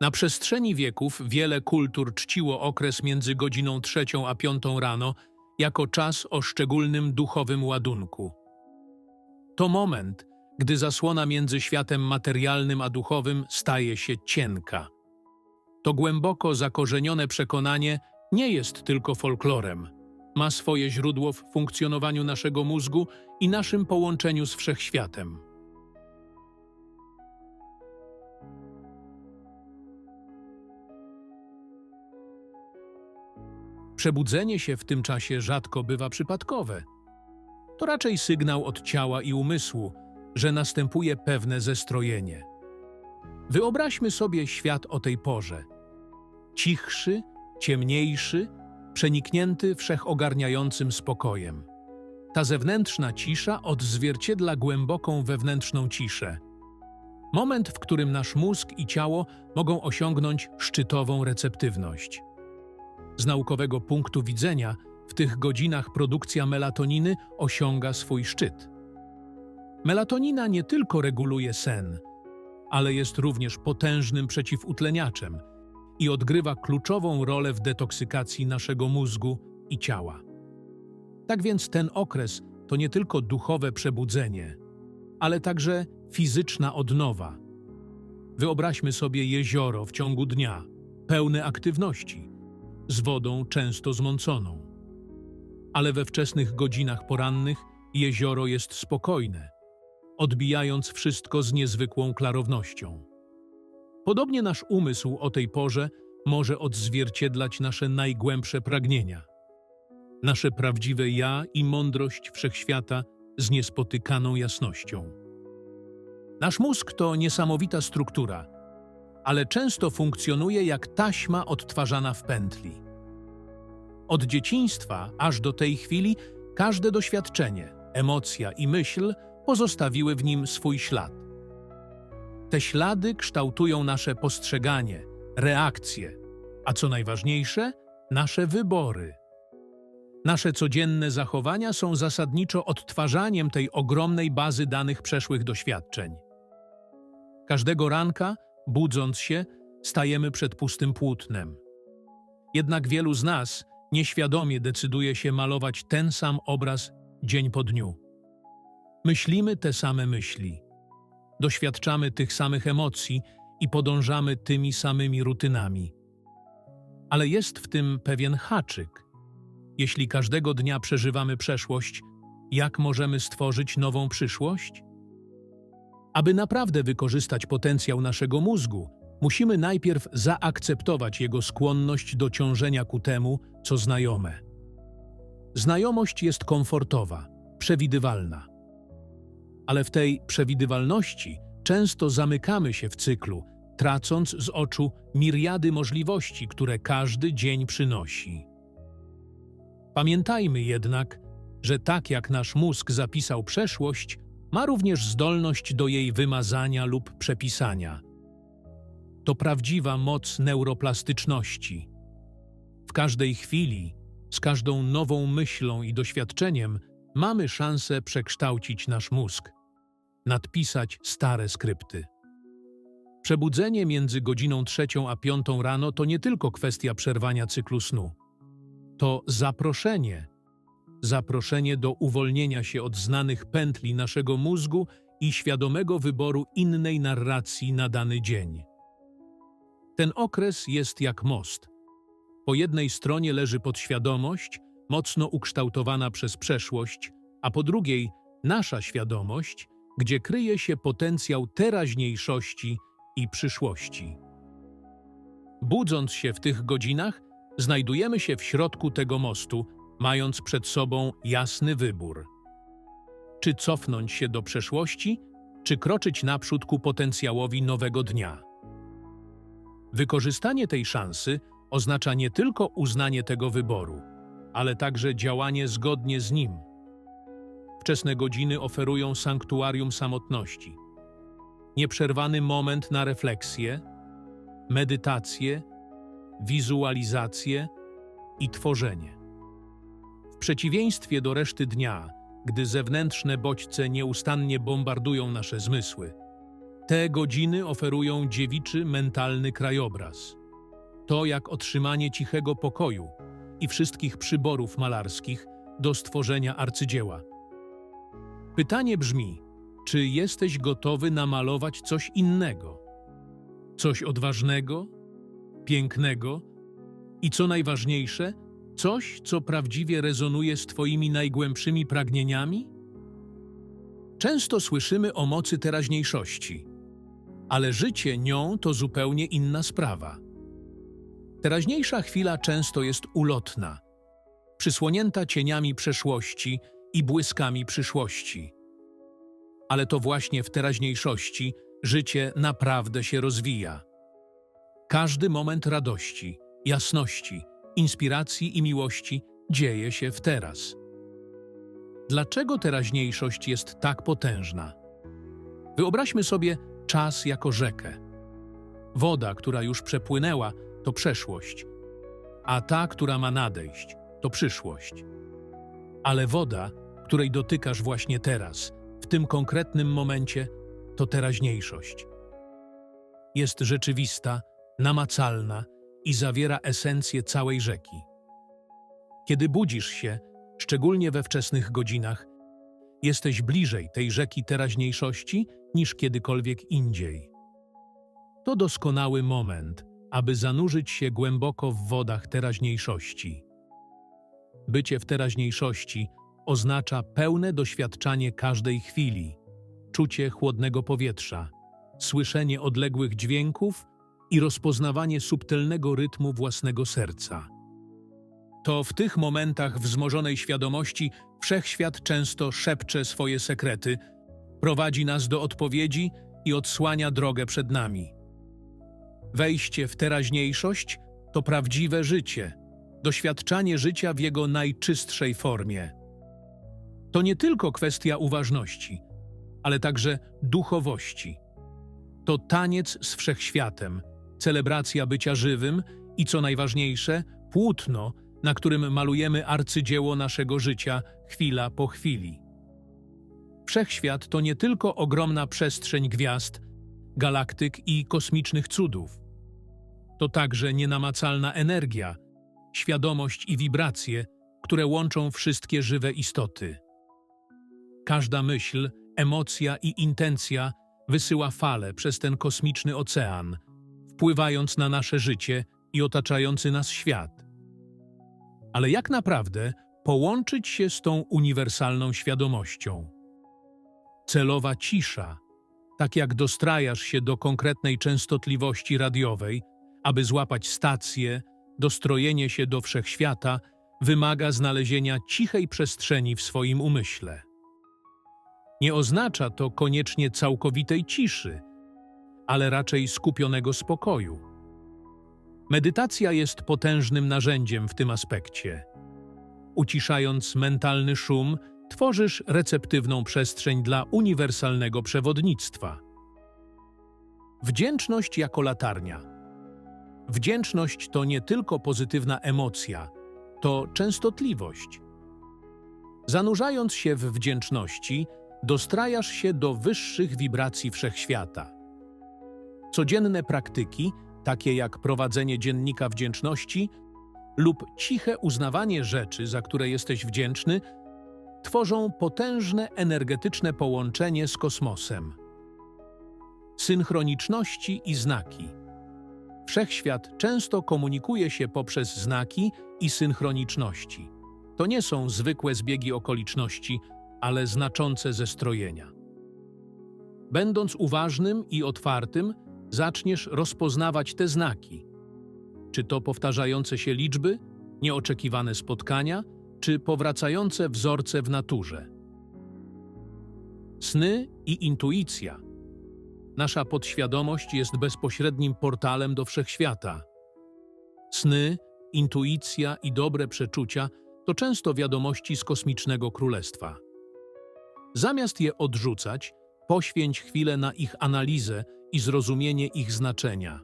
Na przestrzeni wieków wiele kultur czciło okres między godziną trzecią a piątą rano jako czas o szczególnym duchowym ładunku. To moment, gdy zasłona między światem materialnym a duchowym staje się cienka. To głęboko zakorzenione przekonanie nie jest tylko folklorem. Ma swoje źródło w funkcjonowaniu naszego mózgu i naszym połączeniu z wszechświatem. Przebudzenie się w tym czasie rzadko bywa przypadkowe. To raczej sygnał od ciała i umysłu, że następuje pewne zestrojenie. Wyobraźmy sobie świat o tej porze. Cichszy, ciemniejszy, przeniknięty wszechogarniającym spokojem. Ta zewnętrzna cisza odzwierciedla głęboką wewnętrzną ciszę. Moment, w którym nasz mózg i ciało mogą osiągnąć szczytową receptywność. Z naukowego punktu widzenia, w tych godzinach produkcja melatoniny osiąga swój szczyt. Melatonina nie tylko reguluje sen, ale jest również potężnym przeciwutleniaczem i odgrywa kluczową rolę w detoksykacji naszego mózgu i ciała. Tak więc ten okres to nie tylko duchowe przebudzenie, ale także fizyczna odnowa. Wyobraźmy sobie jezioro w ciągu dnia, pełne aktywności, z wodą często zmąconą. Ale we wczesnych godzinach porannych jezioro jest spokojne, odbijając wszystko z niezwykłą klarownością. Podobnie nasz umysł o tej porze może odzwierciedlać nasze najgłębsze pragnienia, nasze prawdziwe ja i mądrość wszechświata z niespotykaną jasnością. Nasz mózg to niesamowita struktura, ale często funkcjonuje jak taśma odtwarzana w pętli. Od dzieciństwa aż do tej chwili każde doświadczenie, emocja i myśl pozostawiły w nim swój ślad. Te ślady kształtują nasze postrzeganie, reakcje, a co najważniejsze, nasze wybory. Nasze codzienne zachowania są zasadniczo odtwarzaniem tej ogromnej bazy danych przeszłych doświadczeń. Każdego ranka, budząc się, stajemy przed pustym płótnem. Jednak wielu z nas nieświadomie decyduje się malować ten sam obraz dzień po dniu. Myślimy te same myśli, doświadczamy tych samych emocji i podążamy tymi samymi rutynami. Ale jest w tym pewien haczyk. Jeśli każdego dnia przeżywamy przeszłość, jak możemy stworzyć nową przyszłość? Aby naprawdę wykorzystać potencjał naszego mózgu, musimy najpierw zaakceptować jego skłonność do ciążenia ku temu, co znajome. Znajomość jest komfortowa, przewidywalna. Ale w tej przewidywalności często zamykamy się w cyklu, tracąc z oczu miriady możliwości, które każdy dzień przynosi. Pamiętajmy jednak, że tak jak nasz mózg zapisał przeszłość, ma również zdolność do jej wymazania lub przepisania. To prawdziwa moc neuroplastyczności. W każdej chwili, z każdą nową myślą i doświadczeniem, mamy szansę przekształcić nasz mózg, nadpisać stare skrypty. Przebudzenie między godziną trzecią a piątą rano to nie tylko kwestia przerwania cyklu snu. To zaproszenie. Zaproszenie do uwolnienia się od znanych pętli naszego mózgu i świadomego wyboru innej narracji na dany dzień. Ten okres jest jak most. Po jednej stronie leży podświadomość, mocno ukształtowana przez przeszłość, a po drugiej nasza świadomość, gdzie kryje się potencjał teraźniejszości i przyszłości. Budząc się w tych godzinach, znajdujemy się w środku tego mostu, mając przed sobą jasny wybór. Czy cofnąć się do przeszłości, czy kroczyć naprzód ku potencjałowi nowego dnia. Wykorzystanie tej szansy oznacza nie tylko uznanie tego wyboru, ale także działanie zgodnie z nim. Wczesne godziny oferują sanktuarium samotności. Nieprzerwany moment na refleksję, medytację, wizualizację i tworzenie. Przeciwieństwie do reszty dnia, gdy zewnętrzne bodźce nieustannie bombardują nasze zmysły, Te godziny oferują dziewiczy mentalny krajobraz. To jak otrzymanie cichego pokoju i wszystkich przyborów malarskich do stworzenia arcydzieła. Pytanie brzmi, czy jesteś gotowy namalować coś innego? Coś odważnego, pięknego i co najważniejsze, coś, co prawdziwie rezonuje z Twoimi najgłębszymi pragnieniami? Często słyszymy o mocy teraźniejszości, ale życie nią to zupełnie inna sprawa. Teraźniejsza chwila często jest ulotna, przysłonięta cieniami przeszłości i błyskami przyszłości. Ale to właśnie w teraźniejszości życie naprawdę się rozwija. Każdy moment radości, jasności, inspiracji i miłości dzieje się w teraz. Dlaczego teraźniejszość jest tak potężna? Wyobraźmy sobie czas jako rzekę. Woda, która już przepłynęła, to przeszłość, a ta, która ma nadejść, to przyszłość. Ale woda, której dotykasz właśnie teraz, w tym konkretnym momencie, to teraźniejszość. Jest rzeczywista, namacalna i zawiera esencję całej rzeki. Kiedy budzisz się, szczególnie we wczesnych godzinach, jesteś bliżej tej rzeki teraźniejszości niż kiedykolwiek indziej. To doskonały moment, aby zanurzyć się głęboko w wodach teraźniejszości. Bycie w teraźniejszości oznacza pełne doświadczanie każdej chwili, czucie chłodnego powietrza, słyszenie odległych dźwięków i rozpoznawanie subtelnego rytmu własnego serca. To w tych momentach wzmożonej świadomości wszechświat często szepcze swoje sekrety, prowadzi nas do odpowiedzi i odsłania drogę przed nami. Wejście w teraźniejszość to prawdziwe życie, doświadczanie życia w jego najczystszej formie. To nie tylko kwestia uważności, ale także duchowości. To taniec z wszechświatem, celebracja bycia żywym i co najważniejsze, płótno, na którym malujemy arcydzieło naszego życia chwila po chwili. Wszechświat to nie tylko ogromna przestrzeń gwiazd, galaktyk i kosmicznych cudów. To także nienamacalna energia, świadomość i wibracje, które łączą wszystkie żywe istoty. Każda myśl, emocja i intencja wysyła fale przez ten kosmiczny ocean, wpływając na nasze życie i otaczający nas świat. Ale jak naprawdę połączyć się z tą uniwersalną świadomością? Celowa cisza, tak jak dostrajasz się do konkretnej częstotliwości radiowej, aby złapać stację, dostrojenie się do wszechświata, wymaga znalezienia cichej przestrzeni w swoim umyśle. Nie oznacza to koniecznie całkowitej ciszy, ale raczej skupionego spokoju. Medytacja jest potężnym narzędziem w tym aspekcie. Uciszając mentalny szum, tworzysz receptywną przestrzeń dla uniwersalnego przewodnictwa. Wdzięczność jako latarnia. Wdzięczność to nie tylko pozytywna emocja, to częstotliwość. Zanurzając się w wdzięczności, dostrajasz się do wyższych wibracji wszechświata. Codzienne praktyki, takie jak prowadzenie dziennika wdzięczności lub ciche uznawanie rzeczy, za które jesteś wdzięczny, tworzą potężne energetyczne połączenie z kosmosem. Synchroniczności i znaki. Wszechświat często komunikuje się poprzez znaki i synchroniczności. To nie są zwykłe zbiegi okoliczności, ale znaczące zestrojenia. Będąc uważnym i otwartym, zaczniesz rozpoznawać te znaki. Czy to powtarzające się liczby, nieoczekiwane spotkania, czy powracające wzorce w naturze. Sny i intuicja. Nasza podświadomość jest bezpośrednim portalem do wszechświata. Sny, intuicja i dobre przeczucia to często wiadomości z kosmicznego królestwa. Zamiast je odrzucać, poświęć chwilę na ich analizę i zrozumienie ich znaczenia.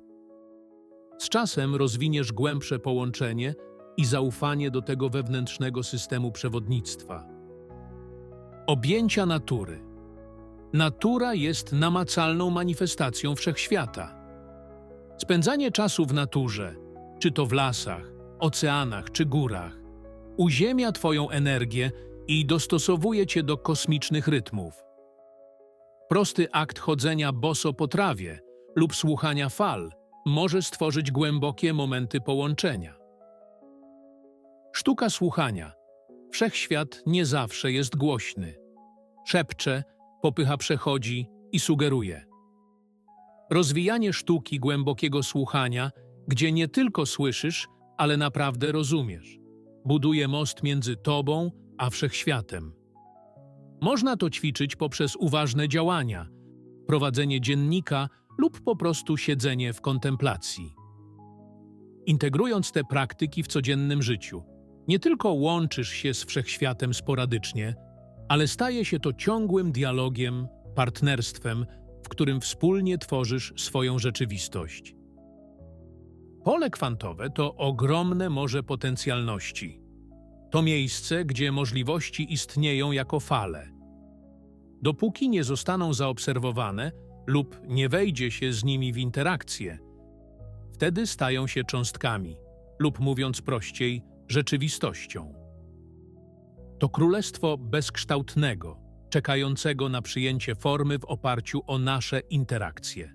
Z czasem rozwiniesz głębsze połączenie i zaufanie do tego wewnętrznego systemu przewodnictwa. Objęcia natury. natura jest namacalną manifestacją wszechświata. Spędzanie czasu w naturze, czy to w lasach, oceanach czy górach, uziemia Twoją energię i dostosowuje Cię do kosmicznych rytmów. Prosty akt chodzenia boso po trawie lub słuchania fal może stworzyć głębokie momenty połączenia. Sztuka słuchania. Wszechświat nie zawsze jest głośny. Szepcze, popycha przechodzi i sugeruje. Rozwijanie sztuki głębokiego słuchania, gdzie nie tylko słyszysz, ale naprawdę rozumiesz, buduje most między tobą a wszechświatem. Można to ćwiczyć poprzez uważne działania, prowadzenie dziennika lub po prostu siedzenie w kontemplacji. Integrując te praktyki w codziennym życiu, nie tylko łączysz się z wszechświatem sporadycznie, ale staje się to ciągłym dialogiem, partnerstwem, w którym wspólnie tworzysz swoją rzeczywistość. Pole kwantowe to ogromne morze potencjalności. To miejsce, gdzie możliwości istnieją jako fale. Dopóki nie zostaną zaobserwowane lub nie wejdzie się z nimi w interakcję, wtedy stają się cząstkami, lub mówiąc prościej, rzeczywistością. To królestwo bezkształtnego, czekającego na przyjęcie formy w oparciu o nasze interakcje.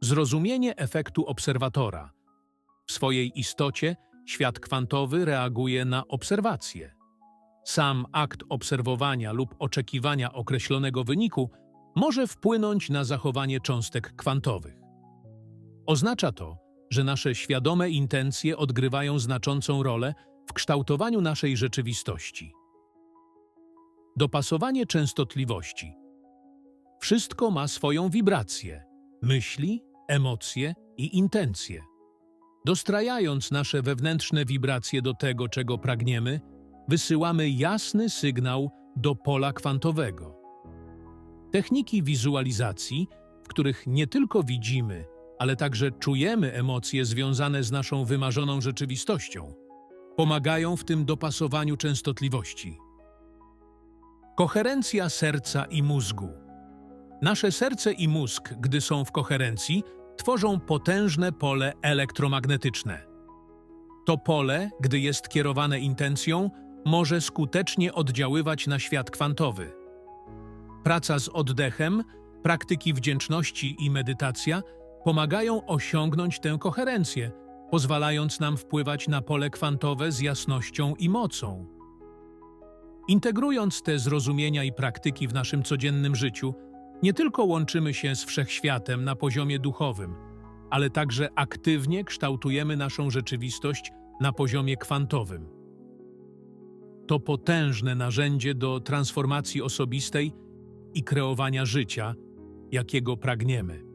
Zrozumienie efektu obserwatora. W swojej istocie świat kwantowy reaguje na obserwacje. Sam akt obserwowania lub oczekiwania określonego wyniku może wpłynąć na zachowanie cząstek kwantowych. Oznacza to, że nasze świadome intencje odgrywają znaczącą rolę w kształtowaniu naszej rzeczywistości. Dopasowanie częstotliwości. Wszystko ma swoją wibrację, myśli, emocje i intencje. Dostrajając nasze wewnętrzne wibracje do tego, czego pragniemy, wysyłamy jasny sygnał do pola kwantowego. Techniki wizualizacji, w których nie tylko widzimy, ale także czujemy emocje związane z naszą wymarzoną rzeczywistością, pomagają w tym dopasowaniu częstotliwości. Koherencja serca i mózgu. Nasze serce i mózg, gdy są w koherencji, tworzą potężne pole elektromagnetyczne. To pole, gdy jest kierowane intencją, może skutecznie oddziaływać na świat kwantowy. Praca z oddechem, praktyki wdzięczności i medytacja pomagają osiągnąć tę koherencję, pozwalając nam wpływać na pole kwantowe z jasnością i mocą. Integrując te zrozumienia i praktyki w naszym codziennym życiu, nie tylko łączymy się z wszechświatem na poziomie duchowym, ale także aktywnie kształtujemy naszą rzeczywistość na poziomie kwantowym. To potężne narzędzie do transformacji osobistej i kreowania życia, jakiego pragniemy.